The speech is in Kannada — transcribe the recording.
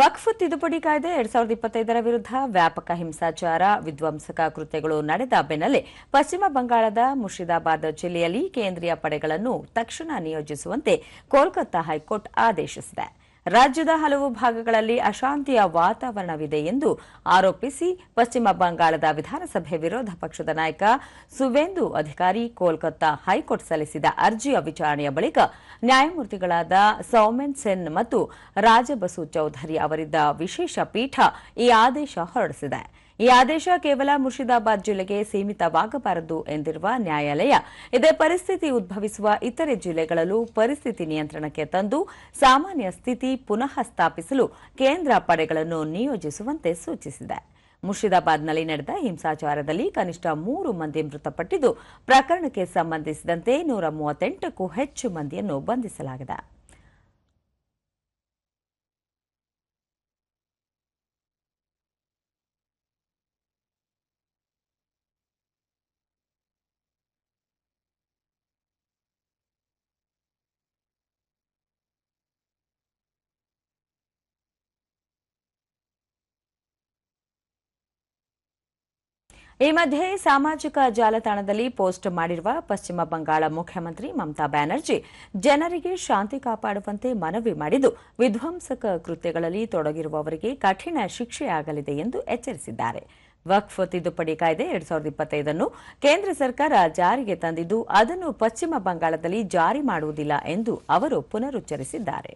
ವಕ್ಫ್ ತಿದ್ದುಪಡಿ ಕಾಯ್ದೆ ಎರಡ್ ಸಾವಿರದ ಇಪ್ಪತ್ತೈದರ ವಿರುದ್ಧ ವ್ಯಾಪಕ ಹಿಂಸಾಚಾರ, ವಿಧ್ವಂಸಕ ಕೃತ್ಯಗಳು ನಡೆದ ಬೆನ್ನಲ್ಲೇ ಪಶ್ಚಿಮ ಬಂಗಾಳದ ಮುರ್ಷಿದಾಬಾದ್ ಜಿಲ್ಲೆಯಲ್ಲಿ ಕೇಂದ್ರೀಯ ಪಡೆಗಳನ್ನು ತಕ್ಷಣ ನಿಯೋಜಿಸುವಂತೆ ಕೋಲ್ಕತ್ತಾ ಹೈಕೋರ್ಟ್ ಆದೇಶಿಸಿದೆ. ರಾಜ್ಯದ ಹಲವು ಭಾಗಗಳಲ್ಲಿ ಅಶಾಂತಿಯ ವಾತಾವರಣವಿದೆ ಎಂದು ಆರೋಪಿಸಿ ಪಶ್ಚಿಮ ಬಂಗಾಳದ ವಿಧಾನಸಭೆ ವಿರೋಧ ಪಕ್ಷದ ನಾಯಕ ಸುವೇಂದು ಅಧಿಕಾರಿ ಕೋಲ್ಕತ್ತಾ ಹೈಕೋರ್ಟ್ ಸಲ್ಲಿಸಿದ ಅರ್ಜಿಯ ವಿಚಾರಣೆಯ ಬಳಿಕ ನ್ಯಾಯಮೂರ್ತಿಗಳಾದ ಸೌಮೆನ್ ಸೆನ್ ಮತ್ತು ರಾಜಬಸು ಚೌಧರಿ ಅವರಿದ್ದ ವಿಶೇಷ ಪೀಠ ಈ ಆದೇಶ ಹೊರಡಿಸಿದೆ. ಈ ಆದೇಶ ಕೇವಲ ಮುರ್ಷಿದಾಬಾದ್ ಜಿಲ್ಲೆಗೆ ಸೀಮಿತವಾಗಬಾರದು ಎಂದಿರುವ ನ್ಯಾಯಾಲಯ. ಇದೇ ಪರಿಸ್ಥಿತಿ ಉದ್ಭವಿಸುವ ಇತರೆ ಜಿಲ್ಲೆಗಳಲ್ಲೂ ಪರಿಸ್ಥಿತಿ ನಿಯಂತ್ರಣಕ್ಕೆ ತಂದು ಸಾಮಾನ್ಯ ಸ್ಥಿತಿ ಪುನಃ ಸ್ಥಾಪಿಸಲು ಕೇಂದ್ರ ಪಡೆಗಳನ್ನು ನಿಯೋಜಿಸುವಂತೆ ಸೂಚಿಸಿದೆ. ಮುರ್ಷಿದಾಬಾದ್ನಲ್ಲಿ ನಡೆದ ಹಿಂಸಾಚಾರದಲ್ಲಿ ಕನಿಷ್ಠ ಮೂರು ಮಂದಿ ಮೃತಪಟ್ಟಿದ್ದು, ಪ್ರಕರಣಕ್ಕೆ ಸಂಬಂಧಿಸಿದಂತೆ ನೂರ ಮೂವತ್ತೆಂಟಕ್ಕೂ ಹೆಚ್ಚು ಮಂದಿಯನ್ನು ಬಂಧಿಸಲಾಗಿದೆ. ಈ ಮಧ್ಯೆ ಸಾಮಾಜಿಕ ಜಾಲತಾಣದಲ್ಲಿ ಪೋಸ್ಟ್ ಮಾಡಿರುವ ಪಶ್ಚಿಮ ಬಂಗಾಳ ಮುಖ್ಯಮಂತ್ರಿ ಮಮತಾ ಬ್ಯಾನರ್ಜಿ ಜನರಿಗೆ ಶಾಂತಿ ಕಾಪಾಡುವಂತೆ ಮನವಿ ಮಾಡಿದ್ದು ವಿಧ್ವಂಸಕ ಕೃತ್ಯಗಳಲ್ಲಿ ತೊಡಗಿರುವವರಿಗೆ ಕಠಿಣ ಶಿಕ್ಷೆಯಾಗಲಿದೆ ಎಂದು ಎಚ್ಚರಿಸಿದ್ದಾರೆ. ವಕ್ಫ್ ತಿದ್ದುಪಡಿ ಕಾಯ್ದೆ ಎರಡ್ ಸಾವಿರದ ಇಪ್ಪತ್ತೈದನ್ನು ಕೇಂದ್ರ ಸರ್ಕಾರ ಜಾರಿಗೆ ತಂದಿದ್ದು ಅದನ್ನು ಪಶ್ಚಿಮ ಬಂಗಾಳದಲ್ಲಿ ಜಾರಿ ಮಾಡುವುದಿಲ್ಲ ಎಂದು ಅವರು ಪುನರುಚ್ಚರಿಸಿದ್ದಾರೆ.